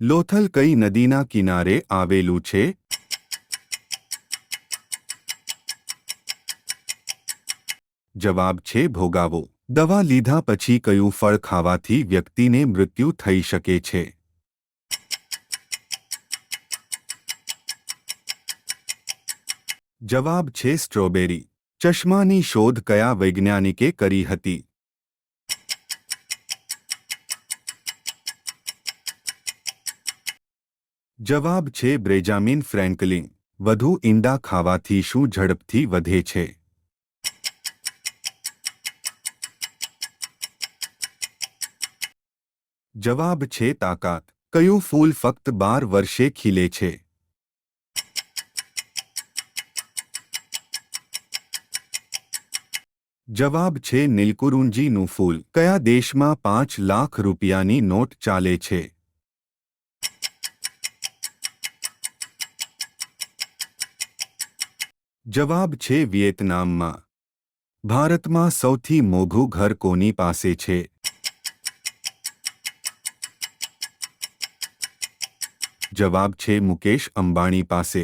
લોથલ કઈ નદીના કિનારે આવેલું છે? જવાબ છે ભોગાવો. દવા લીધા પછી કયું ફળ ખાવાથી વ્યક્તિને મૃત્યુ થઈ શકે છે? જવાબ છે સ્ટ્રોબેરી. ચશ્માની શોધ કયા વૈજ્ઞાનિકે કરી હતી? જવાબ છે બ્રેજામિન ફ્રેન્કલિન. વધુ ઈંડા ખાવાથી શું ઝડપથી વધે છે? જવાબ છે તાકાત. કયું ફૂલ ફક્ત બાર વર્ષે ખીલે છે? જવાબ છે નીલકુરુંજીનું ફૂલ. કયા દેશમાં પાંચ લાખ રૂપિયાની નોટ ચાલે છે? જવાબ છે વિયેતનામમાં. ભારતમાં સૌથી મોઘું ઘર કોની પાસે છે? જવાબ છે મુકેશ અંબાણી પાસે.